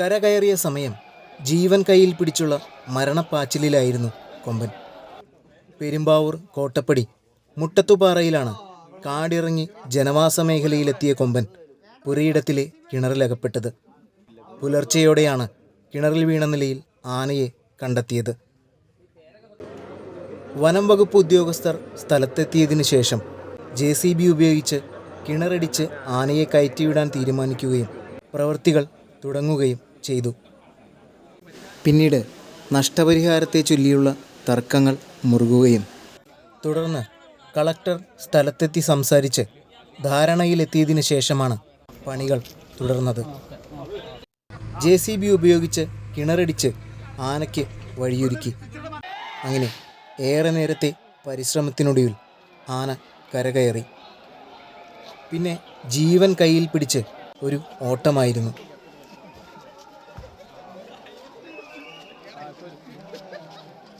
കരകയറിയ സമയം ജീവൻ കയ്യിൽ പിടിച്ചുള്ള മരണപ്പാച്ചിലിലായിരുന്നു കൊമ്പൻ. പെരുമ്പാവൂർ കോട്ടപ്പടി മുട്ടത്തുപാറയിലാണ് കാടിറങ്ങി ജനവാസ മേഖലയിലെത്തിയ കൊമ്പൻ പുരയിടത്തിലെ കിണറിലകപ്പെട്ടത്. പുലർച്ചെയോടെയാണ് കിണറിൽ വീണ നിലയിൽ ആനയെ കണ്ടെത്തിയത്. വനം വകുപ്പ് ഉദ്യോഗസ്ഥർ സ്ഥലത്തെത്തിയതിനു ശേഷം ജെ സി ബി ഉപയോഗിച്ച് കിണറടിച്ച് ആനയെ കയറ്റിവിടാൻ തീരുമാനിക്കുകയും പ്രവൃത്തികൾ തുടങ്ങുകയും ചെയ്തു. പിന്നീട് നഷ്ടപരിഹാരത്തെ ചൊല്ലിയുള്ള തർക്കങ്ങൾ മുറുകുകയും തുടർന്ന് കളക്ടർ സ്ഥലത്തെത്തി സംസാരിച്ച് ധാരണയിലെത്തിയതിനു ശേഷമാണ് പണികൾ തുടർന്നത്. ജെ സി ബി ഉപയോഗിച്ച് കിണറടിച്ച് ആനയ്ക്ക് വഴിയൊരുക്കി. അങ്ങനെ ഏറെ നേരത്തെ പരിശ്രമത്തിനൊടുവിൽ ആന കരകയറി. പിന്നെ ജീവൻ കയ്യിൽ പിടിച്ച് ഒരു ഓട്ടമായിരുന്നു. coisa.